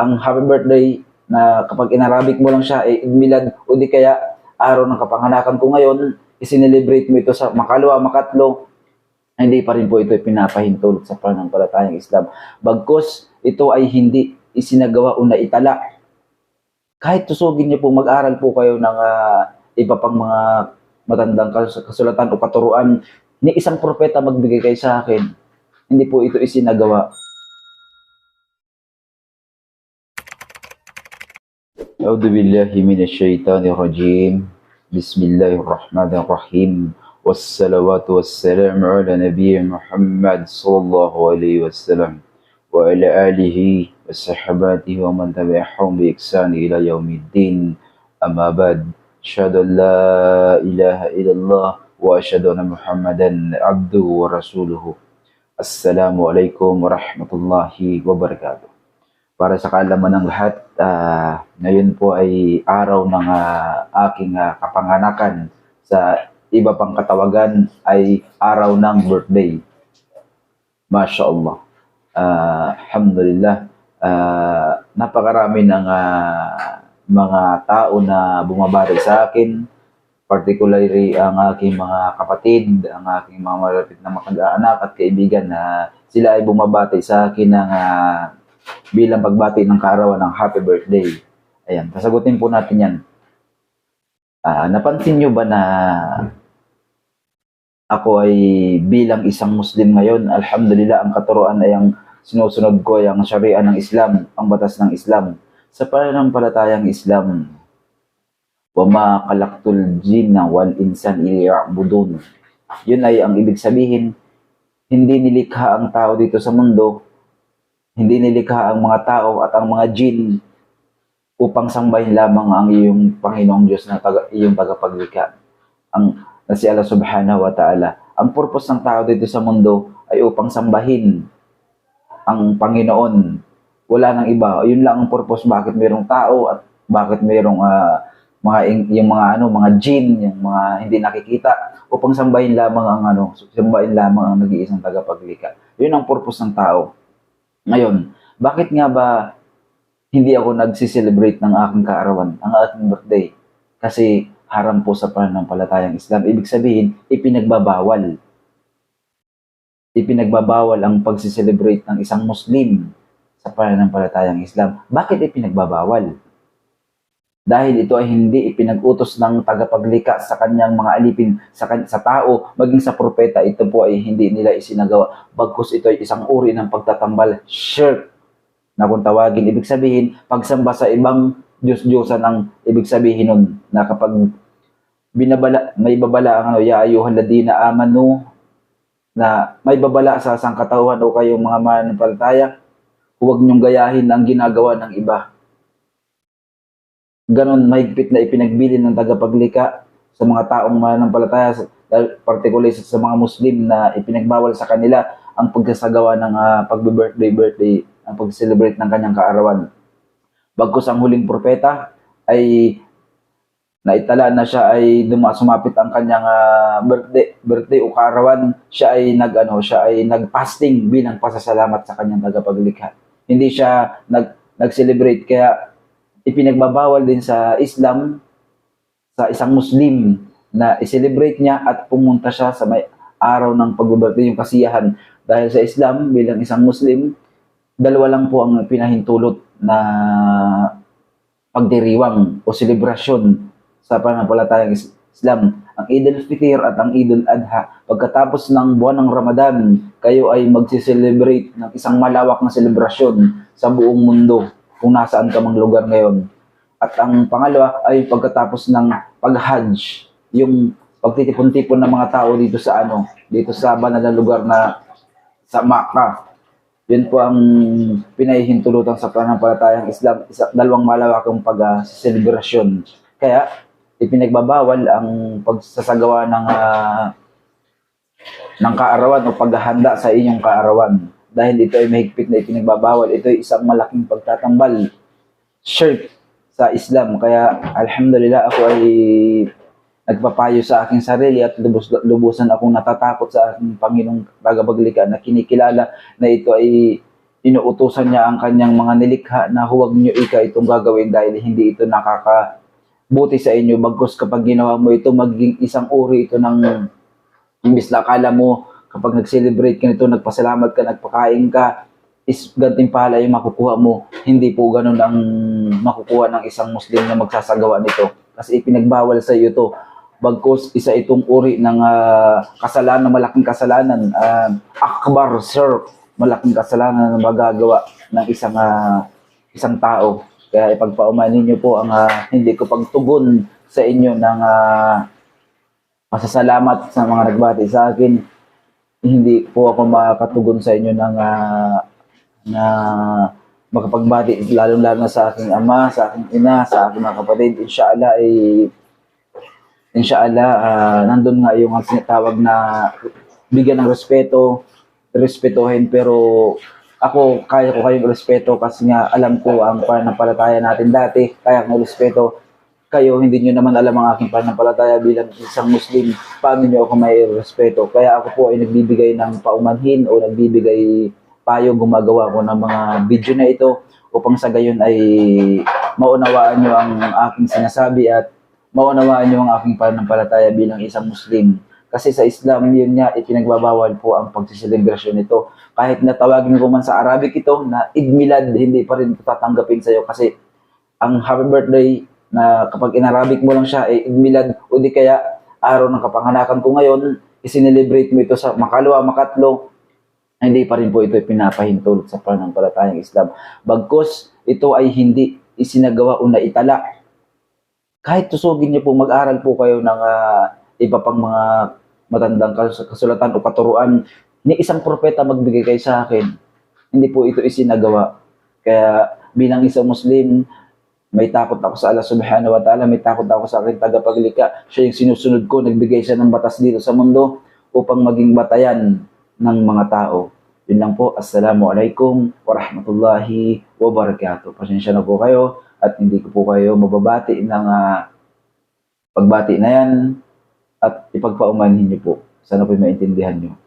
ang happy birthday na kapag in-Arabic mo lang siya, eh, Milad, o di kaya araw ng kapanganakan ko ngayon, isinelebrate mo ito sa makalawa, makatlo, hindi pa rin po ito pinapahintulot sa pananampalatayang Islam. Bagkus, ito ay hindi isinagawa o naitala. Kahit tusugin niyo po, mag-aral po kayo ng ah, iba pang mga matandang kas- kasulatan o katuruan, ni isang propeta magbigay kayo sa akin. Hindi po ito isinagawa. أعوذ بالله من الشيطان الرجيم. بسم الله الرحمن الرحيم. والصلوات والسلام على نبي محمد صلى الله عليه وسلم وعلى آله وصحباته ومن تبعهم بإحسان إلى يوم الدين. أما بعد أشهد أن لا إله إلا الله وأشهد أن محمدا عبده ورسوله. السلام عليكم ورحمة الله وبركاته. Para sa kaalaman ng lahat, ah, ngayon po ay araw ng ah, aking ah, kapanganakan. Sa iba pang katawagan ay araw ng birthday. Masya Allah. Ah, alhamdulillah. Ah, napakarami ng ah, mga tao na bumabati sa akin. Particularly ang aking mga kapatid, ang aking mga malapit na makag-anak at kaibigan na sila ay bumabati sa akin ng ah, bilang pagbati ng kaarawan ng happy birthday. Ayan, sasagutin po natin yan. Ah, napansin nyo ba na ako ay bilang isang Muslim ngayon, alhamdulillah, ang katuruan ay ang sinusunod ko ay ang sharia ng Islam, ang batas ng Islam. Sa pananampalatayang Islam, وَمَا قَلَقْتُ الْجِنَّ وَالْإِنسَانِ لِيَعْبُدُونَ Yun ay ang ibig sabihin, hindi nilikha ang tao dito sa mundo hindi nilikha ang mga tao at ang mga jin upang sambahin lamang ang iyong Panginoong Diyos na taga, iyong tagapaglikha. Ang na si Allah Subhanahu wa Ta'ala. Ang purpose ng tao dito sa mundo ay upang sambahin ang Panginoon. Wala nang iba. Yun lang ang purpose bakit mayroong tao at bakit mayroong ah, mga yung mga ano, mga jin, yung mga hindi nakikita upang sambahin lamang ang ano, sambahin lamang ang nag-iisang tagapaglikha. Yun ang purpose ng tao. Ngayon, bakit nga ba hindi ako nagsiselebrate ng aking kaarawan, ang aking birthday? Kasi haram po sa pananampalatayang Islam. Ibig sabihin, ipinagbabawal. Ipinagbabawal ang pagsiselebrate ng isang Muslim sa pananampalatayang Islam. Bakit ipinagbabawal? Dahil ito ay hindi ipinag-utos ng tagapaglikha sa kanyang mga alipin sa, kan- sa tao, maging sa propeta, ito po ay hindi nila isinagawa. Bagkus ito ay isang uri ng pagtatambal, shirk, na kung tawagin, ibig sabihin, pagsamba sa ibang Diyos-Diyosan ang ibig sabihin nun, na kapag binabala, may babala ang ano, ya ayuhan ladina amanu, na may babala sa sangkatauhan o kayong mga mananampalataya, huwag niyong gayahin ang ginagawa ng iba ganon mahigpit na ipinagbili ng tagapaglikha sa mga taong mananampalataya, particularly sa, mga Muslim na ipinagbawal sa kanila ang pagsasagawa ng uh, pagbe-birthday birthday, ang pag-celebrate ng kanyang kaarawan. Bagkus ang huling propeta ay naitala na siya ay duma sumapit ang kanyang ah, birthday birthday o kaarawan siya ay nag ano siya ay nag-fasting bilang pasasalamat sa kanyang tagapaglikha hindi siya nag nag-celebrate kaya ipinagbabawal din sa Islam sa isang Muslim na i-celebrate niya at pumunta siya sa may araw ng pagbabirthday yung kasiyahan. Dahil sa Islam, bilang isang Muslim, dalawa lang po ang pinahintulot na pagdiriwang o selebrasyon sa pananampalatayang is- Islam. Ang Eid al-Fitr at ang Eid al-Adha. Pagkatapos ng buwan ng Ramadan, kayo ay magsi-celebrate ng isang malawak na selebrasyon sa buong mundo kung nasaan ka mang lugar ngayon. At ang pangalawa ay pagkatapos ng pag-hajj, yung pagtitipon-tipon ng mga tao dito sa ano, dito sa banal na lugar na sa Makkah. Yun po ang pinahihintulutan sa pananampalatayang Islam, isa, dalawang malawakang pag-selebrasyon. Kaya, ipinagbabawal ang pagsasagawa ng ah, ng kaarawan o paghahanda sa inyong kaarawan. Dahil ito ay mahigpit na ipinagbabawal, ito ay isang malaking pagtatambal, shirk sa Islam. Kaya, alhamdulillah, ako ay nagpapayo sa aking sarili at lubos, lubusan akong natatakot sa aking Panginoong tagapaglikha na kinikilala na ito ay inuutosan niya ang kanyang mga nilikha na huwag niyo ika itong gagawin dahil hindi ito nakakabuti sa inyo. Bagkus kapag ginawa mo ito, magiging isang uri ito ng imbis na akala mo kapag nag-celebrate ka nito, nagpasalamat ka, nagpakain ka, is gantimpala yung makukuha mo. Hindi po ganun ang makukuha ng isang Muslim na magsasagawa nito. Kasi ipinagbawal sa iyo to. Bagkus isa itong uri ng ah, kasalanan, malaking kasalanan. ah, akbar, sir, malaking kasalanan na magagawa ng isang ah, isang tao. Kaya ipagpaumanin niyo po ang ah, hindi ko pagtugon sa inyo ng ah, masasalamat sa mga nagbati sa akin. Hindi po ako makatugon sa inyo ng ah, na makapagbati lalong-lalo na sa aking ama, sa aking ina, sa aking mga kapatid. Inshallah ay inshallah ah, nandun nga yung ang sinatawag na bigyan ng respeto, respetuhin. Pero ako kaya ko kayong respeto kasi nga alam ko ang pananampalataya natin dati, kaya ko respeto kayo, hindi nyo naman alam ang aking pananampalataya bilang isang Muslim, paano nyo ako may respeto? Kaya ako po ay nagbibigay ng paumanhin o nagbibigay payo, gumagawa ko ng mga video na ito upang sa gayon ay maunawaan nyo ang aking sinasabi at maunawaan nyo ang aking pananampalataya bilang isang Muslim. Kasi sa Islam, yun nga, ipinagbabawal po ang pagsiselebrasyon nito. Kahit natawagin ko man sa Arabic ito na Eid Milad, hindi pa rin tatanggapin sa'yo kasi ang happy birthday na kapag in-Arabic mo lang siya, eh, Milad, o di kaya araw ng kapanganakan ko ngayon, isinelebrate mo ito sa makalwa, makatlo, hindi pa rin po ito pinapahintulot sa pananampalatayang Islam. Bagkus, ito ay hindi isinagawa o naitala. Kahit tusugin niyo po, mag-aral po kayo ng ah, iba pang mga matandang kas- kasulatan o katuruan ni isang propeta magbigay kayo sa akin. Hindi po ito isinagawa. Kaya bilang isang Muslim, may takot ako sa Allah subhanahu wa ta'ala, may takot ako sa aking tagapaglika. Siya yung sinusunod ko, nagbigay siya ng batas dito sa mundo upang maging batayan ng mga tao. Yun lang po. Assalamualaikum warahmatullahi wabarakatuh. Pasensya na po kayo at hindi ko po kayo mababati ng ah, pagbati na yan at ipagpaumanhin niyo po. Sana po maintindihan niyo.